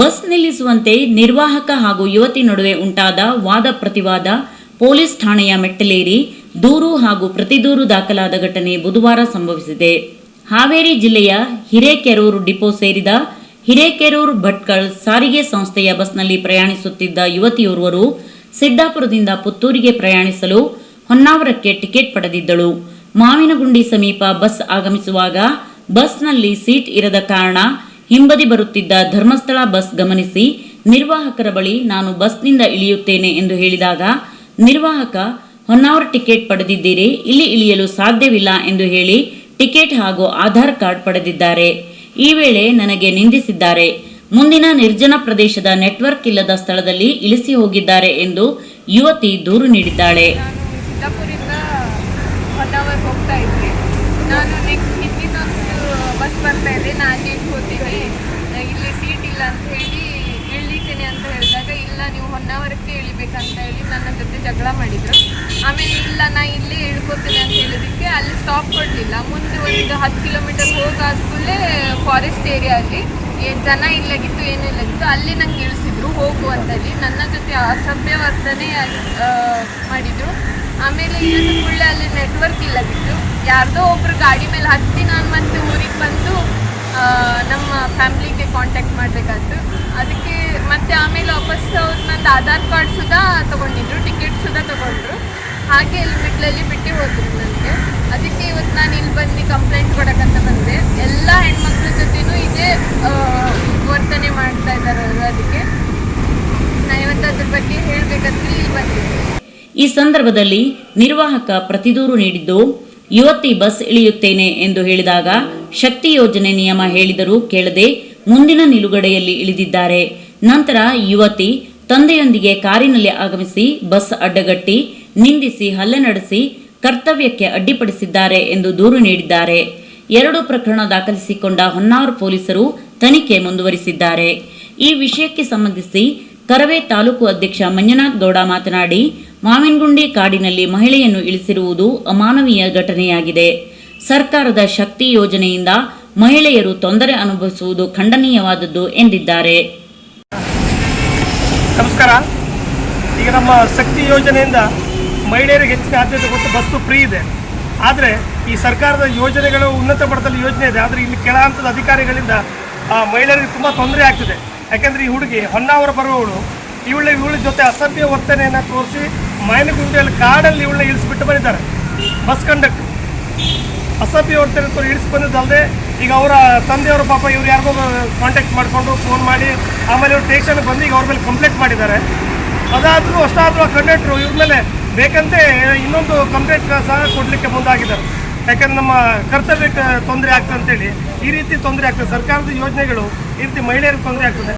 Bus ನಿಲ್ಲಿಸುವಂತೆ ನಿರ್ವಾಹಕ ಹಾಗೂ ಯುವತಿ ನಡುವೆ ಉಂಟಾದ ವಾದ ಪ್ರತಿವಾದ ಪೊಲೀಸ್ ಠಾಣೆಯ ಮೆಟ್ಟಲೇರಿ ದೂರು ಹಾಗೂ ಪ್ರತಿದೂರು ದಾಖಲಾದ ಘಟನೆ ಬುಧವಾರ ಸಂಭವಿಸಿದೆ. ಹಾವೇರಿ ಜಿಲ್ಲೆಯ ಹಿರೇಕೆರೂರು ಡಿಪೋ ಸೇರಿದ ಹಿರೇಕೆರೂರು ಭಟ್ಕಳ್ ಸಾರಿಗೆ ಸಂಸ್ಥೆಯ ಬಸ್ನಲ್ಲಿ ಪ್ರಯಾಣಿಸುತ್ತಿದ್ದ ಯುವತಿಯೋರ್ವರು ಸಿದ್ದಾಪುರದಿಂದ ಪುತ್ತೂರಿಗೆ ಪ್ರಯಾಣಿಸಲು ಹೊನ್ನಾವರಕ್ಕೆ ಟಿಕೆಟ್ ಪಡೆದಿದ್ದಳು. ಮಾವಿನಗುಂಡಿ ಸಮೀಪ ಬಸ್ ಆಗಮಿಸುವಾಗ ಬಸ್ನಲ್ಲಿ ಸೀಟ್ ಇರದ ಕಾರಣ ಹಿಂಬದಿ ಬರುತ್ತಿದ್ದ ಧರ್ಮಸ್ಥಳ ಬಸ್ ಗಮನಿಸಿ, ನಿರ್ವಾಹಕರ ಬಳಿ ನಾನು ಬಸ್ನಿಂದ ಇಳಿಯುತ್ತೇನೆ ಎಂದು ಹೇಳಿದಾಗ, ನಿರ್ವಾಹಕ, ಹೊನ್ನಾವರ್ ಟಿಕೆಟ್ ಪಡೆದಿದ್ದೀರಿ, ಇಲ್ಲಿ ಇಳಿಯಲು ಸಾಧ್ಯವಿಲ್ಲ ಎಂದು ಹೇಳಿ ಟಿಕೆಟ್ ಹಾಗೂ ಆಧಾರ್ ಕಾರ್ಡ್ ಪಡೆದಿದ್ದಾರೆ. ಈ ವೇಳೆ ನನಗೆ ನಿಂದಿಸಿದ್ದಾರೆ. ಮುಂದಿನ ನಿರ್ಜನ ಪ್ರದೇಶದ ನೆಟ್ವರ್ಕ್ ಇಲ್ಲದ ಸ್ಥಳದಲ್ಲಿ ಇಳಿಸಿ ಹೋಗಿದ್ದಾರೆ ಎಂದು ಯುವತಿ ದೂರು ನೀಡಿದ್ದಾಳೆ ನಾನು ಸಿದ್ದಾಪುರಿಂದ ಒನ್ ಅವರ್ ಹೋಗ್ತಾ ಇದ್ದೆ ನಾನು ನೆಕ್ಸ್ಟ್ ಹಿಂದಿನೊಂದು ಬಸ್ ನಾನು ಇಟ್ಕೋತೀನಿ ಇಲ್ಲಿ ಸೀಟ್ ಇಲ್ಲ ಅಂತ ಹೇಳಿ ಇಳಿತೀನಿ ಅಂತ ಹೇಳಿದಾಗ, ಇಲ್ಲ, ನೀವು ಹೊನ್ನಾವರಕ್ಕೆ ಇಳಿಬೇಕಂತ ಹೇಳಿ ನನ್ನ ಜೊತೆ ಜಗಳ ಮಾಡಿದರು. ಆಮೇಲೆ, ಇಲ್ಲ, ನಾ ಇಲ್ಲೇ ಇಳ್ಕೋತೀನಿ ಅಂತ ಹೇಳಿದಕ್ಕೆ ಅಲ್ಲಿ ಸ್ಟಾಪ್ ಕೊಡಲಿಲ್ಲ. ಮುಂದೆ ಒಂದು ಹತ್ತು ಕಿಲೋಮೀಟರ್ ಹೋಗಾದ್ಮೇಲೆ ಫಾರೆಸ್ಟ್ ಏರಿಯಾ ಅಲ್ಲಿ ಜನ ಇಲ್ಲಾಗಿತ್ತು, ಏನೂ ಇಲ್ಲಾಗಿತ್ತು, ಅಲ್ಲಿ ನಂಗೆ ಇಳಿಸಿದ್ರು, ಹೋಗು ಅಂತಲ್ಲಿ. ನನ್ನ ಜೊತೆ ಅಸಭ್ಯ ವರ್ತನೆ ಮಾಡಿದ್ರು. ಆಮೇಲೆ ಇನ್ನೊಂದು ಕೂಡಲೇ ಅಲ್ಲಿ ನೆಟ್ವರ್ಕ್ ಇಲ್ಲದಿತ್ತು. ಯಾರ್ದೋ ಒಬ್ರು ಗಾಡಿ ಮೇಲೆ ಹತ್ತಿ ನಾನು ಮತ್ತೆ ಊರಿಗೆ ಬಂದು ಆ, ನಮ್ಮ ಫ್ಯಾಮಿಲಿಗೆ ಕಾಂಟ್ಯಾಕ್ಟ್ ಮಾಡಬೇಕಾಯ್ತು. ಅದಕ್ಕೆ ಮತ್ತೆ ಆಮೇಲೆ ವಾಪಸ್ ಅವ್ರು ನಂದು ಆಧಾರ್ ಕಾರ್ಡ್ ಸುದಾ ತೊಗೊಂಡಿದ್ರು ಟಿಕೆಟ್ ಸುದಾ ತೊಗೊಂಡ್ರು. ಹಾಗೆ ಇಲ್ಲಿ ಮಿಡ್ಲಲ್ಲಿ ಬಿಟ್ಟು ಹೋದ್ರು ನನಗೆ. ಅದಕ್ಕೆ ಇವತ್ತು ನಾನು ಇಲ್ಲಿ ಬಂದು ಕಂಪ್ಲೇಂಟ್ ಕೊಡಕ್ಕಂತ ಬಂದೆ. ಎಲ್ಲ ಹೆಣ್ಮಕ್ಳ ಜೊತೆನೂ ಇದೇ ವರ್ತನೆ ಮಾಡ್ತಾ ಇದ್ದಾರೆ ಅವರು ಅದಕ್ಕೆ. ನಾನು ಇವತ್ತು ಅದ್ರ ಬಗ್ಗೆ ಹೇಳಬೇಕಂತ ಇಲ್ಲಿ ಬಂದಿದ್ದೆ ಈ ಸಂದರ್ಭದಲ್ಲಿ ನಿರ್ವಾಹಕ ಪ್ರತಿದೂರು ನೀಡಿದ್ದು ಯುವತಿ ಬಸ್ ಇಳಿಯುತ್ತೇನೆ ಎಂದು ಹೇಳಿದಾಗ ಶಕ್ತಿ ಯೋಜನೆ ನಿಯಮ ಹೇಳಿದರೂ ಕೇಳದೆ ಮುಂದಿನ ನಿಲುಗಡೆಯಲ್ಲಿ ಇಳಿದಿದ್ದಾರೆ. ನಂತರ ಯುವತಿ ತಂದೆಯೊಂದಿಗೆ ಕಾರಿನಲ್ಲಿ ಆಗಮಿಸಿ ಬಸ್ ಅಡ್ಡಗಟ್ಟಿ, ನಿಂದಿಸಿ, ಹಲ್ಲೆ ನಡೆಸಿ ಕರ್ತವ್ಯಕ್ಕೆ ಅಡ್ಡಿಪಡಿಸಿದ್ದಾರೆ ಎಂದು ದೂರು ನೀಡಿದ್ದಾರೆ. ಎರಡು ಪ್ರಕರಣ ದಾಖಲಿಸಿಕೊಂಡ ಹೊನ್ನಾವರ ಪೊಲೀಸರು ತನಿಖೆ ಮುಂದುವರಿಸಿದ್ದಾರೆ. ಈ ವಿಷಯಕ್ಕೆ ಸಂಬಂಧಿಸಿ ಕರವೇ ತಾಲೂಕು ಅಧ್ಯಕ್ಷ ಮಂಜುನಾಥ್ ಗೌಡ ಮಾತನಾಡಿ ಮಾವಿನಗುಂಡಿ ಕಾಡಿನಲ್ಲಿ ಮಹಿಳೆಯನ್ನು ಇಳಿಸಿರುವುದು ಅಮಾನವೀಯ ಘಟನೆಯಾಗಿದೆ. ಸರ್ಕಾರದ ಶಕ್ತಿ ಯೋಜನೆಯಿಂದ ಮಹಿಳೆಯರು ತೊಂದರೆ ಅನುಭವಿಸುವುದು ಖಂಡನೀಯವಾದದ್ದು ಎಂದಿದ್ದಾರೆ. ನಮಸ್ಕಾರ. ಈಗ ನಮ್ಮ ಶಕ್ತಿ ಯೋಜನೆಯಿಂದ ಮಹಿಳೆಯರಿಗೆ ಹೆಚ್ಚಿನ ಆದ್ಯತೆ ಕೊಟ್ಟು ಬಸ್ಸು ಫ್ರೀ ಇದೆ. ಆದರೆ ಈ ಸರ್ಕಾರದ ಯೋಜನೆಗಳು ಉನ್ನತ ಮಟ್ಟದಲ್ಲಿ ಯೋಜನೆ ಇದೆ. ಆದರೆ ಇಲ್ಲಿ ಕೆಳ ಹಂತದ ಅಧಿಕಾರಿಗಳಿಂದ ಆ, ಮಹಿಳೆಯರಿಗೆ ತುಂಬ ತೊಂದರೆ ಆಗ್ತಿದೆ. ಯಾಕೆಂದರೆ ಈ ಹುಡುಗಿ ಹೊನ್ನಾವರ ಬರುವವಳು. ಇವಳ ಇವಳ ಜೊತೆ ಅಸಭ್ಯ ವರ್ತನೆಯನ್ನು ತೋರಿಸಿ ಮೈನಗುಂಡಿಯಲ್ಲಿ ಕಾಡಲ್ಲಿ ಇವಳನ್ನ ಇಳಿಸ್ಬಿಟ್ಟು ಬಂದಿದ್ದಾರೆ. Bus conductor. ಅಸಭ್ಯ ವರ್ತನೆ ತೋರಿ ಇಳಿಸಿ ಬಂದಿದ್ದಲ್ಲದೆ ಈಗ ಅವರ ತಂದೆಯವರು ಪಾಪ ಇವ್ರು ಯಾರಿಗೋ ಕಾಂಟ್ಯಾಕ್ಟ್ ಮಾಡಿಕೊಂಡು ಫೋನ್ ಮಾಡಿ, ಆಮೇಲೆ ಇವ್ರು ಟೇಷನ್ಗೆ ಬಂದು ಈಗ ಅವ್ರ ಮೇಲೆ ಕಂಪ್ಲೇಂಟ್ ಮಾಡಿದ್ದಾರೆ. ಅದಾದರೂ ಅಷ್ಟಾದರೂ ಆ ಕಂಡಕ್ಟ್ರು ಇವ್ರ ಮೇಲೆ ಬೇಕಂತೆ ಇನ್ನೊಂದು ಕಂಪ್ಲೇಂಟ್ ಸಹ ಕೊಡಲಿಕ್ಕೆ ಮುಂದಾಗಿದ್ದಾರೆ. ಯಾಕಂದ್ರೆ ನಮ್ಮ ಕರ್ತವ್ಯಕ್ಕೆ ತೊಂದರೆ ಆಗ್ತದೆ ಅಂತೇಳಿ ಈ ರೀತಿ ತೊಂದರೆ ಆಗ್ತದೆ. ಸರ್ಕಾರದ ಯೋಜನೆಗಳು ಈ ರೀತಿ ಮಹಿಳೆಯರಿಗೆ ತೊಂದರೆ ಆಗ್ತದೆ.